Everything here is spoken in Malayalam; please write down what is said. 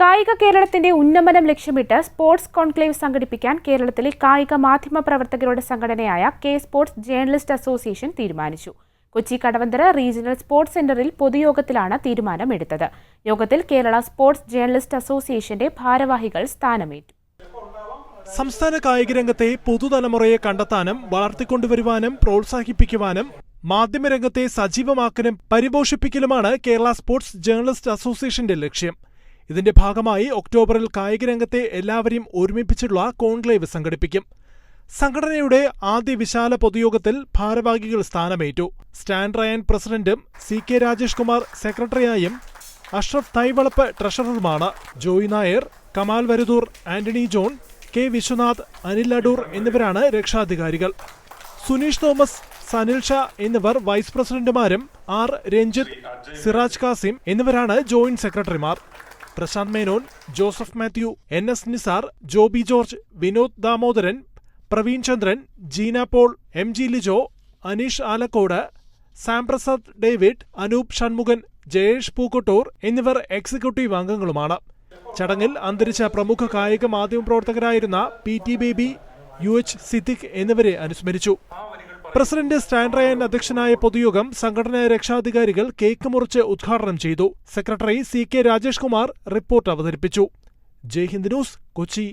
കായിക കേരളത്തിന്റെ ഉന്നമനം ലക്ഷ്യമിട്ട് സ്പോർട്സ് കോൺക്ലേവ് സംഘടിപ്പിക്കാൻ കേരളത്തിലെ കായിക മാധ്യമ പ്രവർത്തകരുടെ സംഘടനയായ കെ സ്പോർട്സ് ജേർണലിസ്റ്റ് അസോസിയേഷൻ തീരുമാനിച്ചു. കൊച്ചി കടവന്തര റീജിയണൽ സ്പോർട്സ് സെന്ററിൽ പൊതുയോഗത്തിലാണ് തീരുമാനമെടുത്തത്. യോഗത്തിൽ കേരള സ്പോർട്സ് ജേർണലിസ്റ്റ് അസോസിയേഷന്റെ ഭാരവാഹികൾ സ്ഥാനമേറ്റു. സംസ്ഥാന കായിക രംഗത്തെ പുതുതലമുറയെ കണ്ടെത്താനും വളർത്തിക്കൊണ്ടുവരുവാനും പ്രോത്സാഹിപ്പിക്കുവാനും മാധ്യമരംഗത്തെ സജീവമാക്കലും പരിപോഷിപ്പിക്കലുമാണ് കേരള സ്പോർട്സ് ജേർണലിസ്റ്റ് അസോസിയേഷന്റെ ലക്ഷ്യം. ഇതിന്റെ ഭാഗമായി ഒക്ടോബറിൽ കായിക രംഗത്തെ എല്ലാവരെയും ഒരുമിപ്പിച്ചുള്ള കോൺക്ലേവ് സംഘടിപ്പിക്കും. സംഘടനയുടെ ആദ്യ വിശാല പൊതുയോഗത്തിൽ ഭാരവാഹികൾ സ്ഥാനമേറ്റു. സ്റ്റാൻ റയൻ പ്രസിഡന്റും സി കെ രാജേഷ് കുമാർ സെക്രട്ടറിയായും അഷ്റഫ് തൈവളപ്പ് ട്രഷററുമാണ്. ജോയ് നായർ കമാൽ വരുതൂർ ആന്റണി ജോൺ കെ വിശ്വനാഥ് അനിൽ അടൂർ എന്നിവരാണ് രക്ഷാധികാരികൾ. സുനീഷ് തോമസ് സനിൽ ഷാ എന്നിവർ വൈസ് പ്രസിഡന്റുമാരും ആർ രഞ്ജിത്ത് സിറാജ് കാസിം എന്നിവരാണ് ജോയിന്റ് സെക്രട്ടറിമാർ. Prashanth Menon Joseph Mathew N S Nisar Joby George Vinod Damodaran Praveen Chandran Jeena Paul M G Lijo Aneesh Alakode Samprasad David Anoop Shanmughan Jayesh Pookkottur എന്നിവർ എക്സിക്യൂട്ടീവ് അംഗങ്ങളുമാണ്. ചടങ്ങിൽ അന്തരിച്ച പ്രമുഖ കായിക മാധ്യമ പ്രവർത്തകരായിരുന്ന P T Baby U H Siddique എന്നിവരെ അനുസ്മരിച്ചു. പ്രസിഡന്റ് സ്റ്റാൻ റയൻ അധ്യക്ഷനായ പൊതുയോഗം സംഘടനാ രക്ഷാധികാരികൾ കേക്ക് മുറിച്ച് ഉദ്ഘാടനം ചെയ്തു. Secretary C K Rajesh Kumar report അവതരിപ്പിച്ചു. ജയ്ഹിന്ദ് ന്യൂസ് കൊച്ചി.